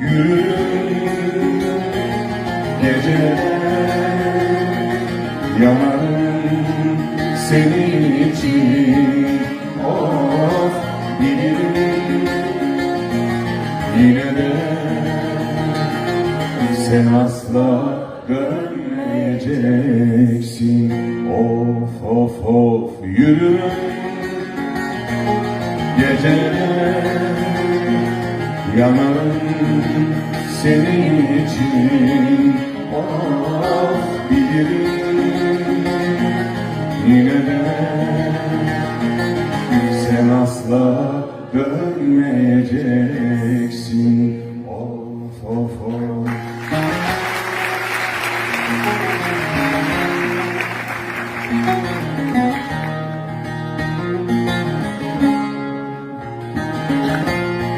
Yürürüm geceler senin için. Of bilirim Yine de sen asla dönmeyeceksin Of of of yürürüm Geceler Yanarım senin için Of bilirim. Yine de Sen asla dönmeyeceksin. Of of of.